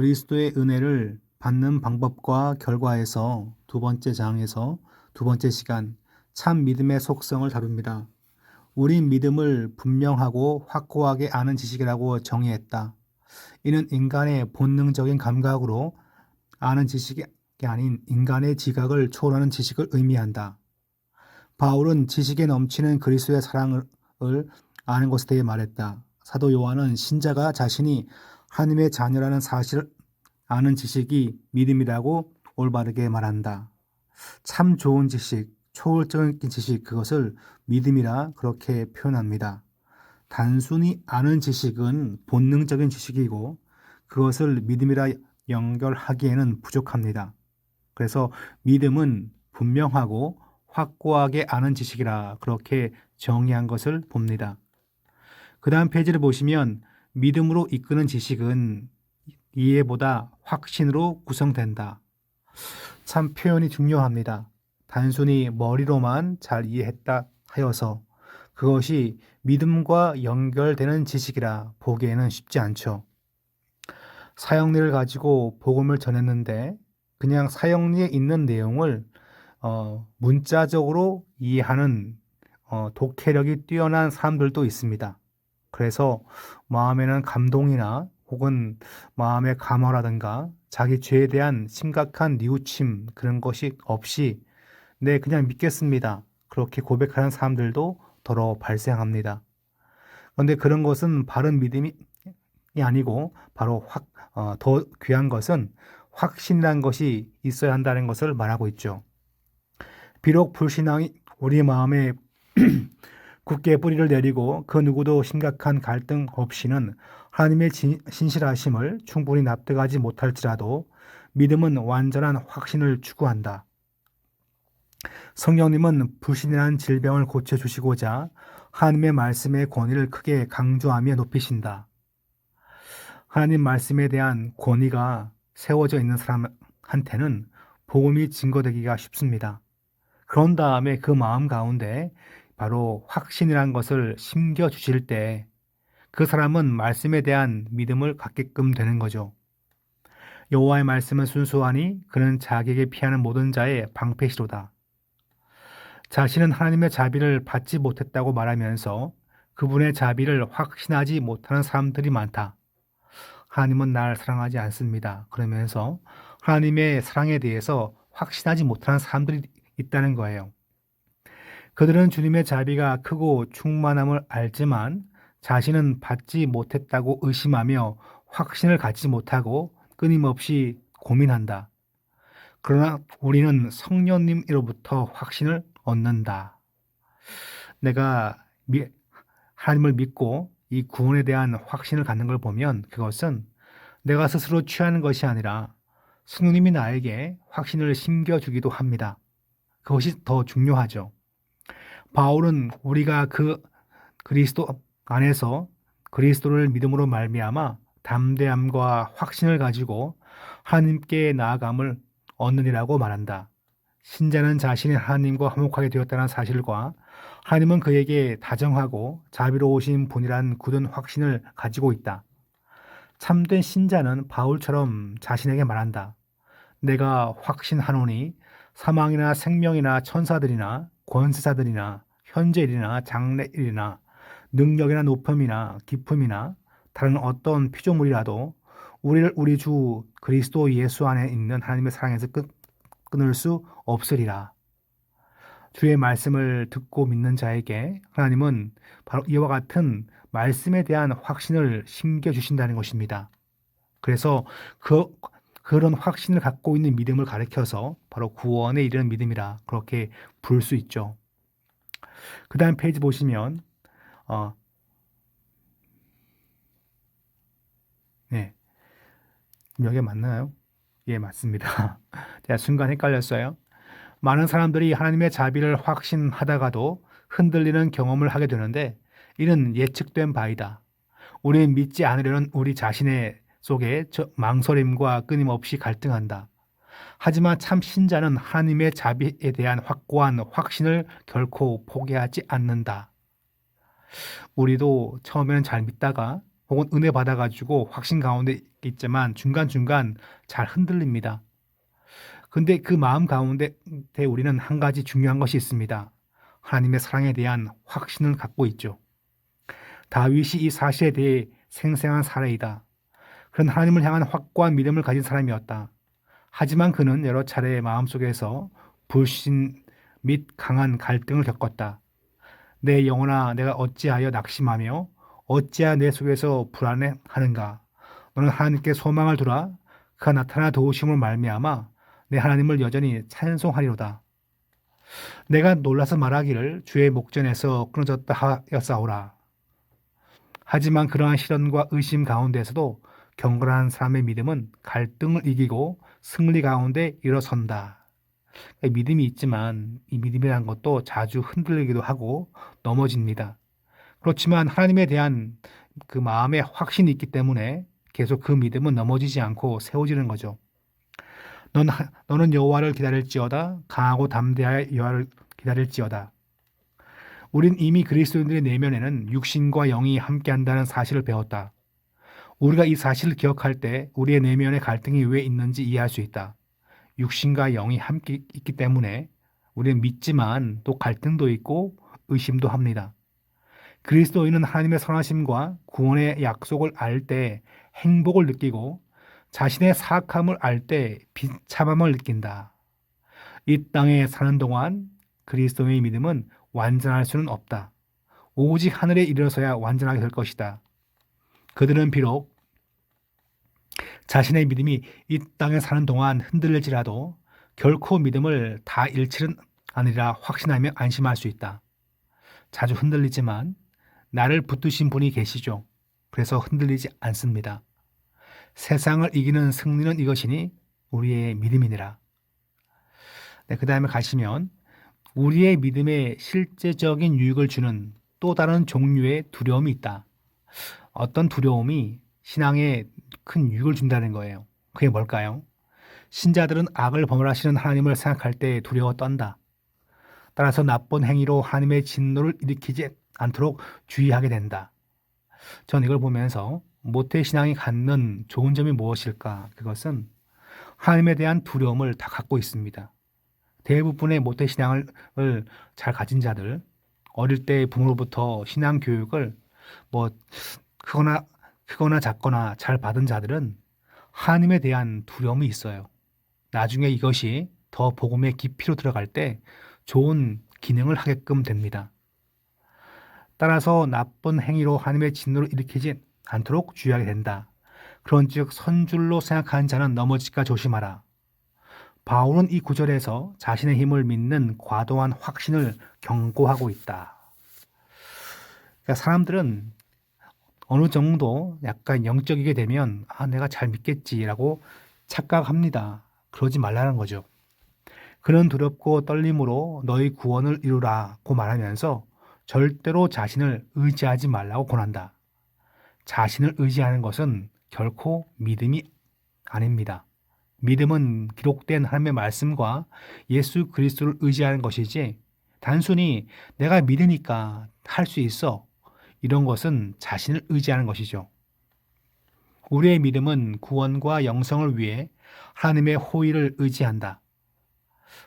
그리스도의 은혜를 받는 방법과 결과에서 두 번째 장에서 두 번째 시간 참 믿음의 속성을 다룹니다. 우린 믿음을 분명하고 확고하게 아는 지식이라고 정의했다. 이는 인간의 본능적인 감각으로 아는 지식이 아닌 인간의 지각을 초월하는 지식을 의미한다. 바울은 지식에 넘치는 그리스도의 사랑을 아는 것에 대해 말했다. 사도 요한은 신자가 자신이 하나님의 자녀라는 사실을 아는 지식이 믿음이라고 올바르게 말한다. 참 좋은 지식, 초월적인 지식, 그것을 믿음이라 그렇게 표현합니다. 단순히 아는 지식은 본능적인 지식이고 그것을 믿음이라 연결하기에는 부족합니다. 그래서 믿음은 분명하고 확고하게 아는 지식이라 그렇게 정의한 것을 봅니다. 그 다음 페이지를 보시면 믿음으로 이끄는 지식은 이해보다 확신으로 구성된다. 참 표현이 중요합니다. 단순히 머리로만 잘 이해했다 하여서 그것이 믿음과 연결되는 지식이라 보기에는 쉽지 않죠. 사형리를 가지고 복음을 전했는데 그냥 사형리에 있는 내용을 어, 문자적으로 이해하는 어, 독해력이 뛰어난 사람들도 있습니다. 그래서 마음에는 감동이나 혹은 마음의 감화라든가 자기 죄에 대한 심각한 뉘우침 그런 것이 없이 네 그냥 믿겠습니다. 그렇게 고백하는 사람들도 더러 발생합니다. 그런데 그런 것은 바른 믿음이 아니고 바로 확, 어, 더 귀한 것은 확신이란 것이 있어야 한다는 것을 말하고 있죠. 비록 불신앙이 우리 마음에 굳게 뿌리를 내리고 그 누구도 심각한 갈등 없이는 하나님의 신실하심을 충분히 납득하지 못할지라도 믿음은 완전한 확신을 추구한다. 성령님은 불신이라는 질병을 고쳐주시고자 하나님의 말씀의 권위를 크게 강조하며 높이신다. 하나님 말씀에 대한 권위가 세워져 있는 사람한테는 복음이 증거되기가 쉽습니다. 그런 다음에 그 마음 가운데 바로 확신이란 것을 심겨 주실 때 그 사람은 말씀에 대한 믿음을 갖게끔 되는 거죠. 여호와의 말씀은 순수하니 그는 자기에게 피하는 모든 자의 방패시로다. 자신은 하나님의 자비를 받지 못했다고 말하면서 그분의 자비를 확신하지 못하는 사람들이 많다. 하나님은 날 사랑하지 않습니다. 그러면서 하나님의 사랑에 대해서 확신하지 못하는 사람들이 있다는 거예요. 그들은 주님의 자비가 크고 충만함을 알지만 자신은 받지 못했다고 의심하며 확신을 갖지 못하고 끊임없이 고민한다. 그러나 우리는 성령님으로부터 확신을 얻는다. 내가 하나님을 믿고 이 구원에 대한 확신을 갖는 걸 보면 그것은 내가 스스로 취하는 것이 아니라 성령님이 나에게 확신을 심겨주기도 합니다. 그것이 더 중요하죠. 바울은 우리가 그 그리스도 안에서 그리스도를 믿음으로 말미암아 담대함과 확신을 가지고 하나님께 나아감을 얻느니라고 말한다. 신자는 자신이 하나님과 화목하게 되었다는 사실과 하나님은 그에게 다정하고 자비로우신 분이란 굳은 확신을 가지고 있다. 참된 신자는 바울처럼 자신에게 말한다. 내가 확신하노니 사망이나 생명이나 천사들이나 권세자들이나 현재일이나 장래일이나 능력이나 높음이나 기품이나 다른 어떤 피조물이라도 우리를 우리 주 그리스도 예수 안에 있는 하나님의 사랑에서 끊, 끊을 수 없으리라. 주의 말씀을 듣고 믿는 자에게 하나님은 바로 이와 같은 말씀에 대한 확신을 심겨 주신다는 것입니다. 그래서 그 그런 확신을 갖고 있는 믿음을 가리켜서 바로 구원에 이르는 믿음이라 그렇게 부를 수 있죠. 그 다음 페이지 보시면 어, 네 여기 맞나요? 예 맞습니다. 제가 순간 헷갈렸어요. 많은 사람들이 하나님의 자비를 확신하다가도 흔들리는 경험을 하게 되는데 이는 예측된 바이다. 우리는 믿지 않으려는 우리 자신의 속에 망설임과 끊임없이 갈등한다. 하지만 참 신자는 하나님의 자비에 대한 확고한 확신을 결코 포기하지 않는다. 우리도 처음에는 잘 믿다가 혹은 은혜 받아가지고 확신 가운데 있지만 중간중간 잘 흔들립니다. 근데 그 마음 가운데 우리는 한 가지 중요한 것이 있습니다. 하나님의 사랑에 대한 확신을 갖고 있죠. 다윗이 이 사실에 대해 생생한 사례이다. 그런 하나님을 향한 확고한 믿음을 가진 사람이었다. 하지만 그는 여러 차례 마음속에서 불신 및 강한 갈등을 겪었다. 내 영혼아 내가 어찌하여 낙심하며 어찌하여 내 속에서 불안해 하는가? 너는 하나님께 소망을 두라. 그가 나타나 도우심을 말미암아 내 하나님을 여전히 찬송하리로다. 내가 놀라서 말하기를 주의 목전에서 끊어졌다 하였사오라. 하지만 그러한 시련과 의심 가운데서도 경건한 사람의 믿음은 갈등을 이기고 승리 가운데 일어선다. 믿음이 있지만 이 믿음이라는 것도 자주 흔들리기도 하고 넘어집니다. 그렇지만 하나님에 대한 그 마음의 확신이 있기 때문에 계속 그 믿음은 넘어지지 않고 세워지는 거죠. 넌, 너는 여호와를 기다릴지어다 강하고 담대하여 여호와를 기다릴지어다. 우린 이미 그리스도인들의 내면에는 육신과 영이 함께한다는 사실을 배웠다. 우리가 이 사실을 기억할 때 우리의 내면에 갈등이 왜 있는지 이해할 수 있다. 육신과 영이 함께 있기 때문에 우리는 믿지만 또 갈등도 있고 의심도 합니다. 그리스도인은 하나님의 선하심과 구원의 약속을 알 때 행복을 느끼고 자신의 사악함을 알 때 비참함을 느낀다. 이 땅에 사는 동안 그리스도의 믿음은 완전할 수는 없다. 오직 하늘에 이르러서야 완전하게 될 것이다. 그들은 비록 자신의 믿음이 이 땅에 사는 동안 흔들릴지라도 결코 믿음을 다 잃지는 아니라 확신하며 안심할 수 있다. 자주 흔들리지만 나를 붙드신 분이 계시죠. 그래서 흔들리지 않습니다. 세상을 이기는 승리는 이것이니 우리의 믿음이니라. 네, 그 다음에 가시면 우리의 믿음에 실제적인 유익을 주는 또 다른 종류의 두려움이 있다. 어떤 두려움이 신앙에 큰 유익을 준다는 거예요. 그게 뭘까요? 신자들은 악을 범하시는 하나님을 생각할 때 두려워 떤다. 따라서 나쁜 행위로 하나님의 진노를 일으키지 않도록 주의하게 된다. 전 이걸 보면서 모태 신앙이 갖는 좋은 점이 무엇일까? 그것은 하나님에 대한 두려움을 다 갖고 있습니다. 대부분의 모태 신앙을 잘 가진 자들, 어릴 때 부모로부터 신앙 교육을 뭐 크거나 크거나 작거나 잘 받은 자들은 하나님에 대한 두려움이 있어요. 나중에 이것이 더 복음의 깊이로 들어갈 때 좋은 기능을 하게끔 됩니다. 따라서 나쁜 행위로 하나님의 진노를 일으키지 않도록 주의하게 된다. 그런즉 선줄로 생각하는 자는 넘어질까 조심하라. 바울은 이 구절에서 자신의 힘을 믿는 과도한 확신을 경고하고 있다. 그러니까 사람들은 어느 정도 약간 영적이게 되면 아 내가 잘 믿겠지라고 착각합니다. 그러지 말라는 거죠. 그는 두렵고 떨림으로 너희 구원을 이루라고 말하면서 절대로 자신을 의지하지 말라고 권한다. 자신을 의지하는 것은 결코 믿음이 아닙니다. 믿음은 기록된 하나님의 말씀과 예수 그리스도를 의지하는 것이지 단순히 내가 믿으니까 할 수 있어 이런 것은 자신을 의지하는 것이죠. 우리의 믿음은 구원과 영성을 위해 하나님의 호의를 의지한다.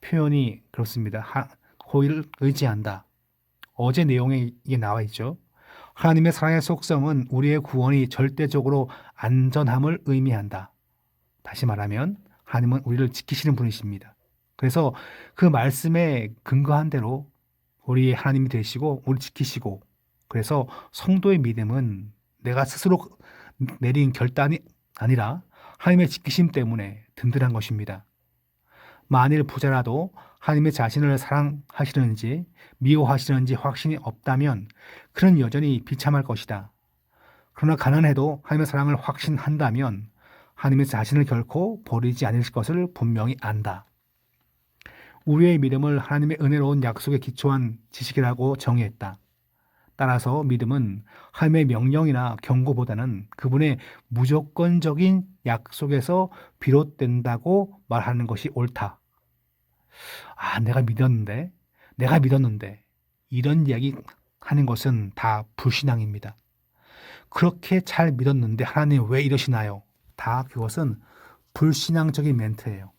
표현이 그렇습니다. 호의를 의지한다. 어제 내용에 이게 나와 있죠. 하나님의 사랑의 속성은 우리의 구원이 절대적으로 안전함을 의미한다. 다시 말하면 하나님은 우리를 지키시는 분이십니다. 그래서 그 말씀에 근거한 대로 우리 하나님이 되시고 우리 지키시고 그래서 성도의 믿음은 내가 스스로 내린 결단이 아니라 하나님의 지키심 때문에 든든한 것입니다. 만일 부자라도 하나님의 자신을 사랑하시는지 미워하시는지 확신이 없다면 그는 여전히 비참할 것이다. 그러나 가난해도 하나님의 사랑을 확신한다면 하나님의 자신을 결코 버리지 않으실 것을 분명히 안다. 우리의 믿음을 하나님의 은혜로운 약속에 기초한 지식이라고 정의했다. 따라서 믿음은 하나님의 명령이나 경고보다는 그분의 무조건적인 약속에서 비롯된다고 말하는 것이 옳다. 아, 내가 믿었는데, 내가 믿었는데, 이런 이야기 하는 것은 다 불신앙입니다. 그렇게 잘 믿었는데 하나님 왜 이러시나요? 다 그것은 불신앙적인 멘트예요.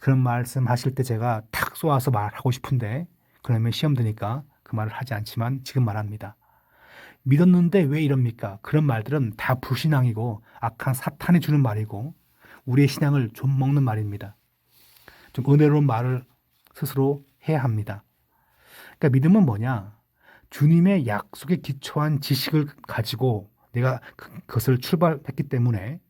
그런 말씀 하실 때 제가 탁 쏘아서 말하고 싶은데 그러면 시험 드니까 그 말을 하지 않지만 지금 말합니다. 믿었는데 왜 이럽니까? 그런 말들은 다 불신앙이고 악한 사탄이 주는 말이고 우리의 신앙을 좀 먹는 말입니다. 좀 은혜로운 말을 스스로 해야 합니다. 그러니까 믿음은 뭐냐? 주님의 약속에 기초한 지식을 가지고 내가 그- 그것을 출발했기 때문에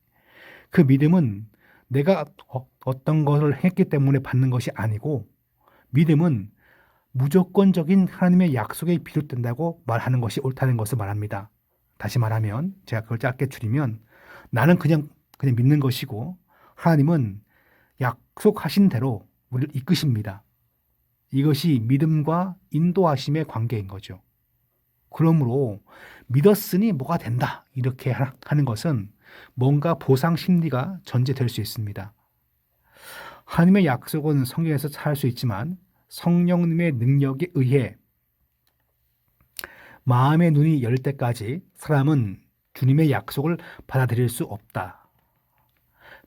그 믿음은 내가 어- 어떤 것을 했기 때문에 받는 것이 아니고 믿음은 무조건적인 하나님의 약속에 비롯된다고 말하는 것이 옳다는 것을 말합니다. 다시 말하면 제가 그걸 짧게 줄이면 나는 그냥 그냥 믿는 것이고 하나님은 약속하신 대로 우리를 이끄십니다. 이것이 믿음과 인도하심의 관계인 거죠. 그러므로 믿었으니 뭐가 된다 이렇게 하- 하는 것은 뭔가 보상 심리가 전제될 수 있습니다. 하나님의 약속은 성경에서 찾을 수 있지만 성령님의 능력에 의해 마음의 눈이 열 때까지 사람은 주님의 약속을 받아들일 수 없다.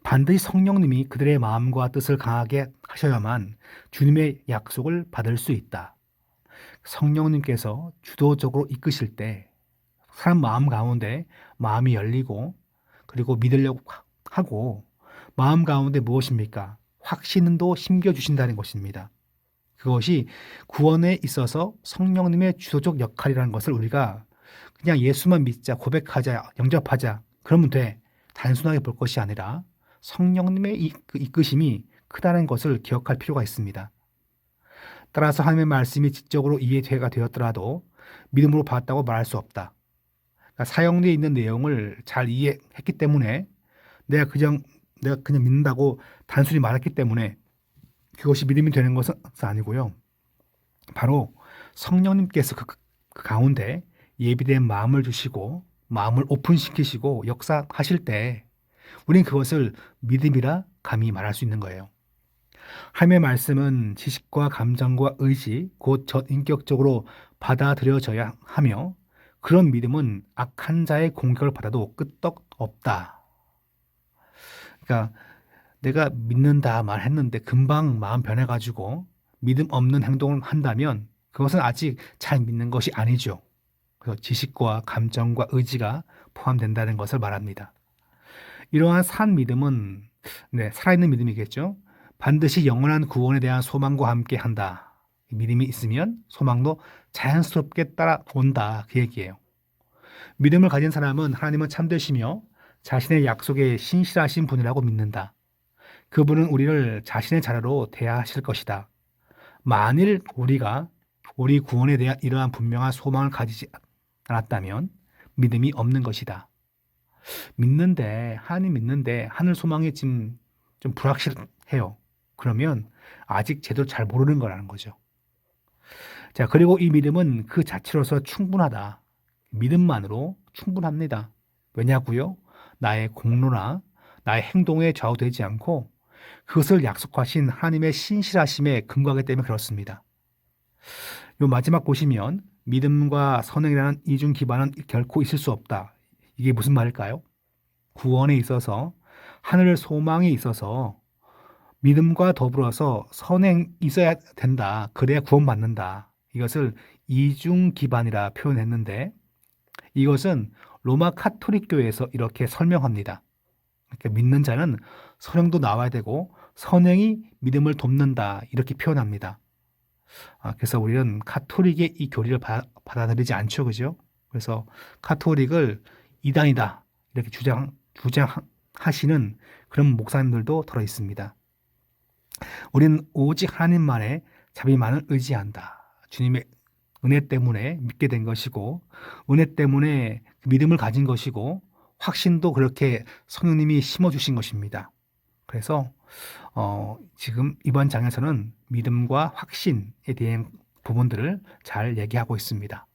반드시 성령님이 그들의 마음과 뜻을 강하게 하셔야만 주님의 약속을 받을 수 있다. 성령님께서 주도적으로 이끄실 때 사람 마음 가운데 마음이 열리고 그리고 믿으려고 하고 마음 가운데 무엇입니까? 확신도 심겨주신다는 것입니다. 그것이 구원에 있어서 성령님의 주도적 역할이라는 것을 우리가 그냥 예수만 믿자, 고백하자, 영접하자, 그러면 돼. 단순하게 볼 것이 아니라 성령님의 이- 그 이끄심이 크다는 것을 기억할 필요가 있습니다. 따라서 하나님의 말씀이 지적으로 이해가 되었더라도 믿음으로 받았다고 말할 수 없다. 그러니까 사형리에 있는 내용을 잘 이해했기 때문에 내가 그냥 내가 그냥 믿는다고 단순히 말했기 때문에 그것이 믿음이 되는 것은 아니고요. 바로 성령님께서 그, 그 가운데 예비된 마음을 주시고 마음을 오픈시키시고 역사하실 때 우린 그것을 믿음이라 감히 말할 수 있는 거예요. 하나님의 말씀은 지식과 감정과 의지, 곧 전인격적으로 받아들여져야 하며 그런 믿음은 악한 자의 공격을 받아도 끄떡 없다. 그러니까 내가 믿는다 말했는데 금방 마음 변해가지고 믿음 없는 행동을 한다면 그것은 아직 잘 믿는 것이 아니죠. 그래서 지식과 감정과 의지가 포함된다는 것을 말합니다. 이러한 산 믿음은 네, 살아있는 믿음이겠죠. 반드시 영원한 구원에 대한 소망과 함께 한다. 믿음이 있으면 소망도 자연스럽게 따라온다. 그 얘기예요. 믿음을 가진 사람은 하나님은 참되시며 자신의 약속에 신실하신 분이라고 믿는다. 그분은 우리를 자신의 자녀로 대하실 것이다. 만일 우리가 우리 구원에 대한 이러한 분명한 소망을 가지지 않았다면 믿음이 없는 것이다. 믿는데 하나님 믿는데 하늘 소망이 지금 좀 불확실해요. 그러면 아직 제대로 잘 모르는 거라는 거죠. 자, 그리고 이 믿음은 그 자체로서 충분하다. 믿음만으로 충분합니다. 왜냐고요? 나의 공로나 나의 행동에 좌우되지 않고 그것을 약속하신 하나님의 신실하심에 근거하기 때문에 그렇습니다. 요 마지막 보시면 믿음과 선행이라는 이중 기반은 결코 있을 수 없다. 이게 무슨 말일까요? 구원에 있어서 하늘 소망에 있어서 믿음과 더불어서 선행 있어야 된다. 그래야 구원받는다. 이것을 이중 기반이라 표현했는데 이것은 로마 카톨릭 교회에서 이렇게 설명합니다. 그러니까 믿는 자는 선행도 나와야 되고 선행이 믿음을 돕는다 이렇게 표현합니다. 아, 그래서 우리는 카톨릭의 이 교리를 바, 받아들이지 않죠, 그죠? 그래서 카톨릭을 이단이다 이렇게 주장 주장하시는 그런 목사님들도 들어 있습니다. 우리는 오직 하나님만의 자비만을 의지한다. 주님의 은혜 때문에 믿게 된 것이고 은혜 때문에 그 믿음을 가진 것이고 확신도 그렇게 성령님이 심어주신 것입니다. 그래서 어, 지금 이번 장에서는 믿음과 확신에 대한 부분들을 잘 얘기하고 있습니다.